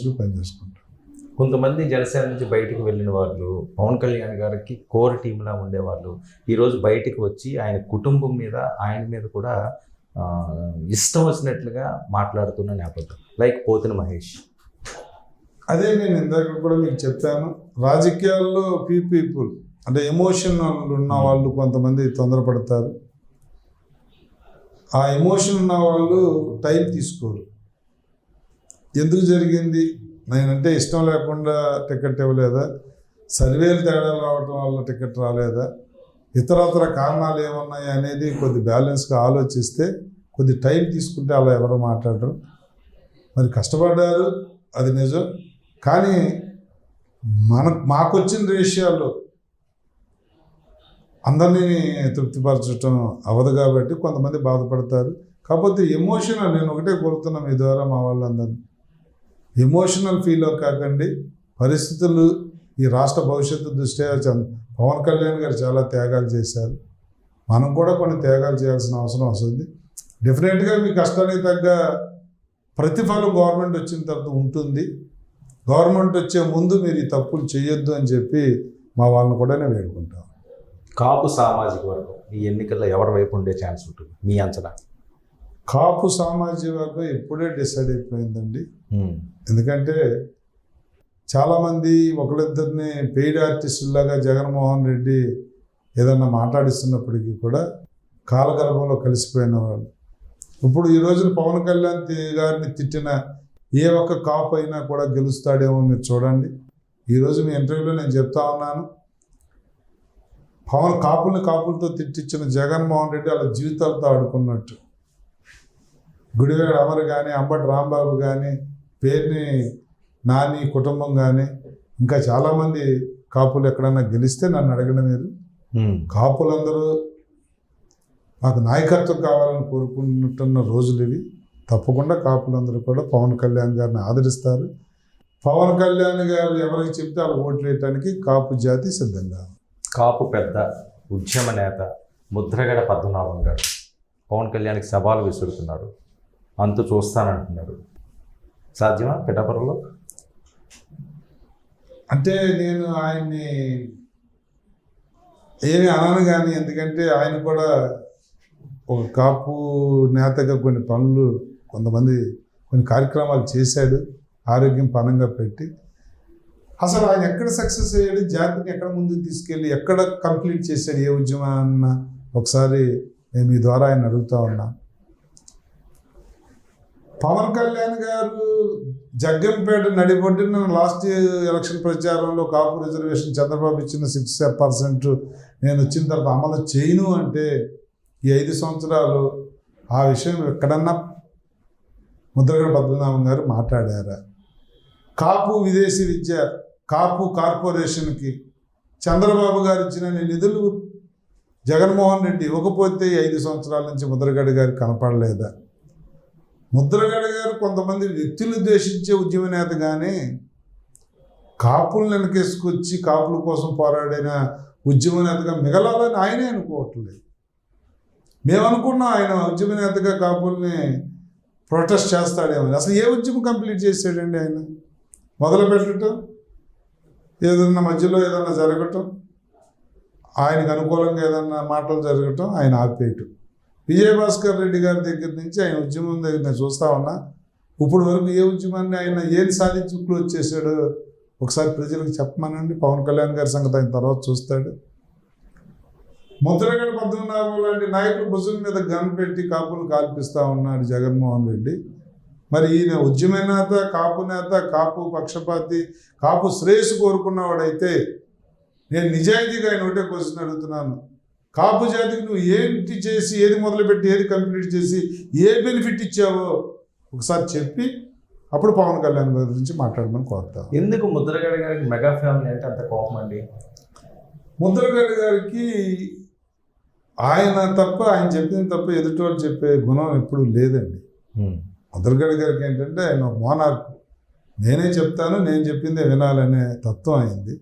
కలిసి పని చేసుకుంటాం. కొంతమంది జనసేన నుంచి బయటికి వెళ్ళిన వాళ్ళు పవన్ కళ్యాణ్ గారికి కోర్ టీంలా ఉండేవాళ్ళు ఈరోజు బయటికి వచ్చి ఆయన కుటుంబం మీద ఆయన మీద కూడా ఇష్టం వచ్చినట్లుగా మాట్లాడుతున్న నేపథ్యం. లైక్ పోతిన మహేష్. అదే నేను ఇందాక కూడా మీకు చెప్పాను. రాజకీయాల్లో పీ పీపుల్ అంటే ఎమోషన్ ఉన్న వాళ్ళు కొంతమంది తొందరపడతారు. ఆ ఎమోషన్ ఉన్న వాళ్ళు టైం తీసుకోరు. ఎందుకు జరిగింది? నేనంటే ఇష్టం లేకుండా టికెట్ ఇవ్వలేదా? సర్వేలు తేడాలు రావటం వల్ల టికెట్ రాలేదా? ఇతరత్ర కారణాలు ఏమున్నాయి అనేది కొద్ది బ్యాలెన్స్గా ఆలోచిస్తే కొద్ది టైం తీసుకుంటే అలా ఎవరు మాట్లాడరు. మరి కష్టపడ్డారు అది నిజం. కానీ మన మాకొచ్చిన రేషియాలో అందరినీ తృప్తిపరచడం అవదు కాబట్టి కొంతమంది బాధపడతారు. కాకపోతే ఎమోషనల్ నేను ఒకటే కోరుతున్నా మీ ద్వారా మా వాళ్ళందరినీ. ఎమోషనల్ ఫీలో కాకండి. పరిస్థితులు ఈ రాష్ట్ర భవిష్యత్తు దృష్ట్యా పవన్ కళ్యాణ్ గారు చాలా త్యాగాలు చేశారు. మనం కూడా కొన్ని త్యాగాలు చేయాల్సిన అవసరం వస్తుంది. డెఫినెట్గా మీ కష్టానికి తగ్గ ప్రతిఫలం గవర్నమెంట్ వచ్చిన తర్వాత ఉంటుంది. గవర్నమెంట్ వచ్చే ముందు మీరు ఈ తప్పులు చేయొద్దు అని చెప్పి మా వాళ్ళని కూడా నేను వేడుకుంటాను. కాపు సామాజిక వర్గం ఈ ఎన్నికల్లో ఎవరి వైపు ఉండే ఛాన్స్ ఉంటుంది? మీ అంచనా? కాపు సామాజిక వర్గం ఇప్పుడే డిసైడ్ అయిపోయిందండి. ఎందుకంటే చాలామంది ఒకరిద్దరిని పెయిడ్ ఆర్టిస్టులాగా జగన్మోహన్ రెడ్డి ఏదన్నా మాట్లాడిస్తున్నప్పటికీ కూడా కాలగర్భంలో కలిసిపోయిన వాళ్ళు. ఇప్పుడు ఈ రోజున పవన్ కళ్యాణ్ గారిని తిట్టిన ఏ ఒక్క కాపు అయినా కూడా గెలుస్తాడేమో మీరు చూడండి. ఈరోజు మీ ఇంటర్వ్యూలో నేను చెప్తా ఉన్నాను. పవన్ కాపుల్ని కాపులతో తిట్టించిన జగన్మోహన్ రెడ్డి వాళ్ళ జీవితాలతో ఆడుకున్నట్టు. గుడివాడ అమర్ కానీ అంబటి రాంబాబు కానీ పేరుని నాని కుటుంబం కానీ ఇంకా చాలామంది కాపులు ఎక్కడన్నా గెలిస్తే నన్ను అడగడం మీరు. కాపులందరూ మాకు నాయకత్వం కావాలని కోరుకుంటున్న రోజులు ఇవి తప్పకుండా కాపులందరూ కూడా పవన్ కళ్యాణ్ గారిని ఆదరిస్తారు పవన్ కళ్యాణ్ గారు ఎవరికి చెప్తే వాళ్ళు ఓట్లు వేయటానికి కాపు జాతి సిద్ధంగా. కాపు పెద్ద ఉద్యమ నేత ముద్రగడ పద్మనాభం గారు పవన్ కళ్యాణ్కి సవాలు విసురుతున్నారు అంతు చూస్తానంటున్నారు సాధ్యమా పిఠాపురంలో? అంటే నేను ఆయన్ని ఏమి అనను కానీ ఎందుకంటే ఆయన కూడా ఒక కాపు నేతగా కొన్ని పనులు కొంతమంది కొన్ని కార్యక్రమాలు చేశాడు ఆరోగ్యం పనంగా పెట్టి. అసలు ఆయన ఎక్కడ సక్సెస్ అయ్యాడు జాతిని ఎక్కడ ముందుకు తీసుకెళ్ళి ఎక్కడ కంప్లీట్ చేశాడు ఏ ఉద్యమాన్న ఒకసారి నేను మీ ద్వారా ఆయన అడుగుతా ఉన్నా. పవన్ కళ్యాణ్ గారు జగ్గంపేట నడిబొడ్డిన లాస్ట్ ఎలక్షన్ ప్రచారంలో కాపు రిజర్వేషన్ చంద్రబాబు ఇచ్చిన సిక్స్ పర్సెంట్ నేను వచ్చిన తర్వాత అమలు చేయను అంటే ఈ ఐదు సంవత్సరాలు ఆ విషయం ఎక్కడన్నా ముద్రగడ పద్మనాభం గారు మాట్లాడారా? కాపు విదేశీ విద్య కాపు కార్పొరేషన్కి చంద్రబాబు గారు ఇచ్చిన నిధులు జగన్మోహన్ రెడ్డి ఇవ్వకపోతే ఈ ఐదు సంవత్సరాల నుంచి ముద్రగడ గారు కనపడలేదా? ముద్రగడ గారు కొంతమంది వ్యక్తులు ఉద్దేశించే ఉద్యమ నేత కానీ కాపులను వెనకేసుకొచ్చి కాపుల కోసం పోరాడిన ఉద్యమ నేతగా మిగలాలని ఆయనే అనుకోవట్లేదు. మేము అనుకున్నాం ఆయన ఉద్యమ నేతగా కాపుల్ని ప్రొటెస్ట్ చేస్తాడేమని అసలు ఏ ఉద్యమం కంప్లీట్ చేశాడండి ఆయన? మొదలు పెట్టడం ఏదన్నా మధ్యలో ఏదన్నా జరగటం? ఆయనకు అనుకూలంగా ఏదన్నా మాటలు జరగటం? ఆయన ఆపేయటం. విజయభాస్కర్ రెడ్డి గారి దగ్గర నుంచి ఆయన ఉద్యమం దగ్గర నేను చూస్తా ఉన్నా. ఇప్పుడు వరకు ఏ ఉద్యమాన్ని ఆయన ఏం సాధించి క్లోజ్ చేశాడో ఒకసారి ప్రజలకు చెప్పమనండి. పవన్ కళ్యాణ్ గారి సంగతి ఆయన తర్వాత చూస్తాడు. ముద్రగడ పద్మనాభం లాంటి నాయకుడు భుజం మీద గన్ పెట్టి కాపులు కాల్పిస్తూ ఉన్నాడు జగన్మోహన్ రెడ్డి. మరి ఈయన ఉద్యమ నేత కాపు నేత కాపు పక్షపాతి కాపు శ్రేయస్సు కోరుకున్నవాడైతే నేను నిజాయితీగా ఆయన ఒకటే క్వశ్చన్ అడుగుతున్నాను. కాపు జాతికి నువ్వు ఏంటి చేసి ఏది మొదలుపెట్టి ఏది కంప్లీట్ చేసి ఏ బెనిఫిట్ ఇచ్చావో ఒకసారి చెప్పి అప్పుడు పవన్ కళ్యాణ్ గారి గురించి మాట్లాడమని కోరుతా. ఎందుకు ముద్రగడ గారికి మెగా ఫ్యామిలీ అంటే అంత కోపం అండి? ముద్రగడ్డ గారికి ఆయన తప్ప ఆయన చెప్పింది తప్ప ఎదుటి వాళ్ళు చెప్పే గుణం ఎప్పుడు లేదండి. ఉమ్. ముద్రగడ్డ గారికి ఏంటంటే ఆయన మోనార్క్ నేనే చెప్తాను నేను చెప్పిందే వినాలనే తత్వం అయింది.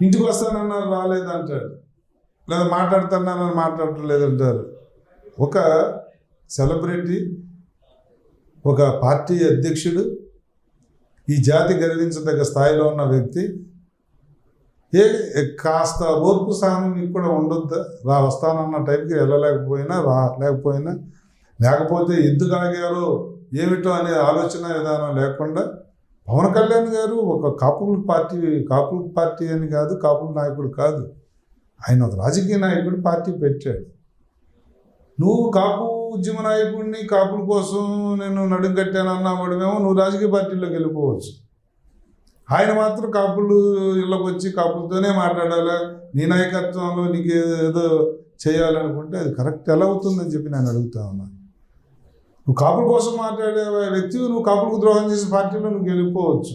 ఇంటికి వస్తానన్నారు రాలేదంటాడు లేదా మాట్లాడుతున్నానని మాట్లాడటం లేదంటారు. ఒక సెలబ్రిటీ ఒక పార్టీ అధ్యక్షుడు ఈ జాతి గర్వించదగ్గ స్థాయిలో ఉన్న వ్యక్తి ఏ కాస్త ఓర్పు స్థానం మీకు కూడా ఉండొద్దా. రా వస్తానన్న టైంకి వెళ్ళలేకపోయినా రా లేకపోయినా లేకపోతే ఎందుకు అడిగారో ఏమిటో అనే ఆలోచన విధానం లేకుండా పవన్ కళ్యాణ్ గారు ఒక కాపుల పార్టీ కాపుల పార్టీ అని కాదు కాపుల నాయకుడు కాదు. ఆయన ఒక రాజకీయ నాయకుడు పార్టీ పెట్టాడు. నువ్వు కాపు ఉద్యమ నాయకుడిని కాపుల కోసం నేను నడుం కట్టాను అన్నవాడమేమో నువ్వు రాజకీయ పార్టీలోకి వెళ్ళిపోవచ్చు. ఆయన మాత్రం కాపులు ఇళ్ళకి వచ్చి కాపులతోనే మాట్లాడాలి? నీ నాయకత్వంలో నీకు ఏదో చేయాలనుకుంటే అది కరెక్ట్ ఎలా అవుతుందని చెప్పి నేను అడుగుతా ఉన్నాను నువ్వు కాపుల కోసం మాట్లాడే వ్యక్తి నువ్వు కాపులకు ద్రోహం చేసే పార్టీలో నువ్వు వెళ్ళిపోవచ్చు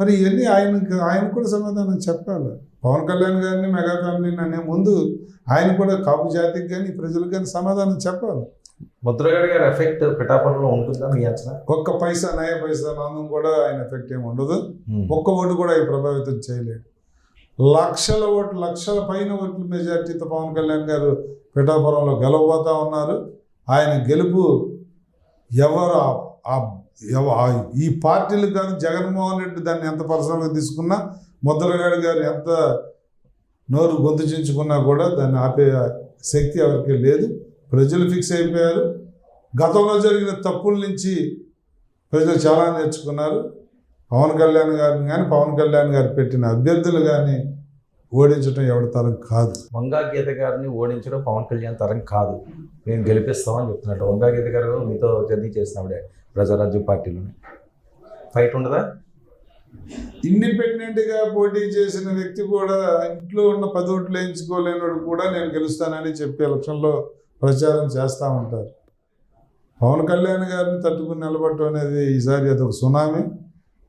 మరి ఇవన్నీ ఆయనకి ఆయన కూడా సమాధానం చెప్పాలి. పవన్ కళ్యాణ్ గారిని మెగా ఫ్యామిలీని అనే ముందు ఆయన కూడా కాపు జాతికి కానీ ప్రజలకు కానీ సమాధానం చెప్పాలి. ముద్రగడ గారి ఎఫెక్ట్ పిఠాపురంలో ఉంటుందా మీ అంచనా? ఒక్క పైసా నయ పైసా నామం కూడా ఆయన ఎఫెక్ట్ ఏమి ఉండదు. ఒక్క ఓటు కూడా ఆయన ప్రభావితం చేయలేడు లక్షల ఓట్లు లక్షల పైన ఓట్ల మెజార్టీతో పవన్ కళ్యాణ్ గారు పిఠాపురంలో గెలవబోతా ఉన్నారు. ఆయన గెలుపు ఎవరు ఆ- ఆ- ఎవ- ఆ- ఈ పార్టీలు కానీ జగన్మోహన్ రెడ్డి దాన్ని ఎంత పర్సనల్గా తీసుకున్నా ముద్రగాడి గారు ఎంత నోరు గొంతు చించుకున్నా కూడా దాన్ని ఆపే శక్తి ఎవరికి లేదు. ప్రజలు ఫిక్స్ అయిపోయారు. గతంలో జరిగిన తప్పుల నుంచి ప్రజలు చాలా నేర్చుకున్నారు. పవన్ కళ్యాణ్ గారిని కానీ పవన్ కళ్యాణ్ గారు పెట్టిన అభ్యర్థులు కానీ ఓడించడం ఎవరి తరం కాదు. వంగా గీత గారిని ఓడించడం పవన్ కళ్యాణ్ తరం కాదు. మేము గెలిపిస్తామని చెప్తున్నట్టు. వంగా గీత గారు మీతో జర్నీ చేసినప్పుడే ప్రజారాజ్యం పార్టీలోనే. ఫైట్ ఉండదా? ఇండిపెండెంట్గా పోటీ చేసిన వ్యక్తి కూడా ఇంట్లో ఉన్న పది ఓట్లు వేయించుకోలేనివాడు కూడా నేను గెలుస్తానని చెప్పి ఎలక్షన్లో ప్రచారం చేస్తూ ఉంటారు. పవన్ కళ్యాణ్ గారిని తట్టుకుని నిలబడటం అనేది ఈసారి అదొక సునామీ.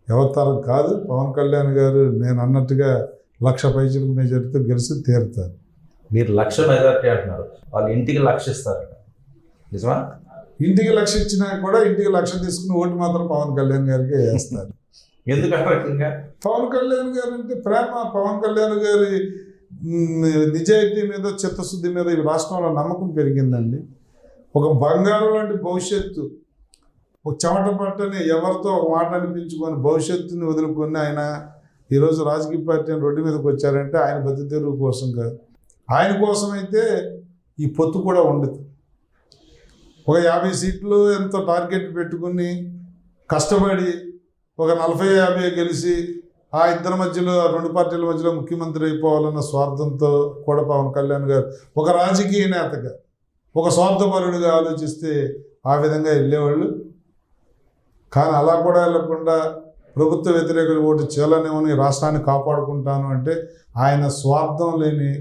ఎవరి తరం కాదు. పవన్ కళ్యాణ్ గారు నేను అన్నట్టుగా లక్ష పైసలకు మెజార్టీతో గెలిచి తీరుతారు. మీరు లక్ష మెజార్టీ అంటున్నారు. వాళ్ళు ఇంటికి లక్షిస్తారట నిజమా? ఇంటికి లక్ష ఇచ్చినా కూడా ఇంటికి లక్ష తీసుకుని ఓటు మాత్రం పవన్ కళ్యాణ్ గారికి వేస్తారు. ఎందుకు ఆ రకంగా పవన్ కళ్యాణ్ గారు అంటే ప్రేమ. పవన్ కళ్యాణ్ గారి నిజాయితీ మీద చిత్తశుద్ధి మీద ఈ రాష్ట్రంలో నమ్మకం పెరిగిందండి. ఒక బంగారం లాంటి భవిష్యత్తు ఒక చెమట పట్టని ఎవరితో ఒక మాట అనిపించుకొని భవిష్యత్తుని వదులుకొని ఆయన ఈరోజు రాజకీయ పార్టీ రోడ్డు మీదకి వచ్చారంటే ఆయన బతుకుతెరువు కోసం కాదు. ఆయన కోసం అయితే ఈ పొత్తు కూడా ఉండదు. ఒక యాభై సీట్లు ఎంతో టార్గెట్ పెట్టుకుని కష్టపడి ఒక నలభై యాభై గెలిచి ఆ ఇద్దరి మధ్యలో రెండు పార్టీల మధ్యలో ముఖ్యమంత్రి అయిపోవాలన్న స్వార్థంతో కూడా పవన్ కళ్యాణ్ గారు ఒక రాజకీయ నేతగా ఒక స్వార్థపరుడిగా ఆలోచిస్తే ఆ విధంగా వెళ్ళేవాళ్ళు. కానీ అలా కూడా వెళ్ళకుండా ప్రభుత్వ వ్యతిరేకులు ఓటు చేయాలనేమని రాష్ట్రాన్ని కాపాడుకుంటాను అంటే ఆయన స్వార్థం లేని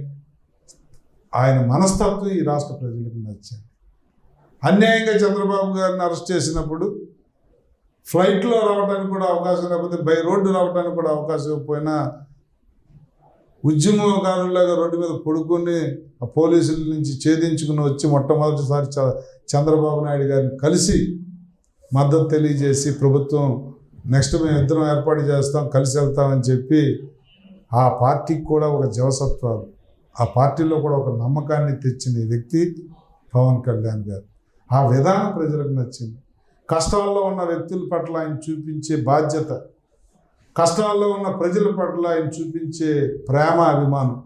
ఆయన మనస్తత్వం ఈ రాష్ట్ర ప్రజలకు నచ్చింది. అన్యాయంగా చంద్రబాబు గారిని అరెస్ట్ చేసినప్పుడు ఫ్లైట్లో రావడానికి కూడా అవకాశం లేకపోతే బై రోడ్డు రావడానికి కూడా అవకాశం ఇవ్వకపోయినా ఉద్యమకారులాగా రోడ్డు మీద పడుకొని ఆ పోలీసుల నుంచి ఛేదించుకుని వచ్చి మొట్టమొదటిసారి చ- చంద్రబాబు నాయుడు గారిని కలిసి మద్దతు తెలియజేసి ప్రభుత్వం నెక్స్ట్ మేము ఇద్దరం ఏర్పాటు చేస్తాం కలిసి వెళ్తామని చెప్పి ఆ పార్టీకి కూడా ఒక జవసత్వాలు ఆ పార్టీలో కూడా ఒక నమ్మకాన్ని తెచ్చిన వ్యక్తి పవన్ కళ్యాణ్ గారు. ఆ విధానం ప్రజలకు నచ్చింది. కష్టాల్లో ఉన్న వ్యక్తుల పట్ల ఆయన చూపించే బాధ్యత కష్టాల్లో ఉన్న ప్రజల పట్ల ఆయన చూపించే ప్రేమ అభిమానం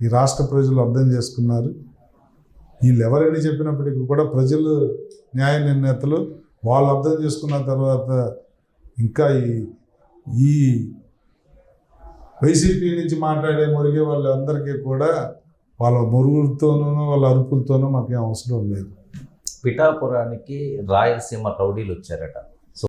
ఈ రాష్ట్ర ప్రజలు అర్థం చేసుకున్నారు. వీళ్ళు ఎవరని చెప్పినప్పటికీ కూడా ప్రజలు న్యాయ నిర్ణేతలు వాళ్ళు అర్థం చేసుకున్న తర్వాత ఇంకా ఈ ఈ వైసీపీ నుంచి మాట్లాడే మురిగే వాళ్ళందరికీ కూడా వాళ్ళ మురుగులతోనూ వాళ్ళ అరుపులతోనూ మాకేం అవసరం లేదు. పిఠాపురానికి రాయలసీమ రౌడీలు వచ్చారట.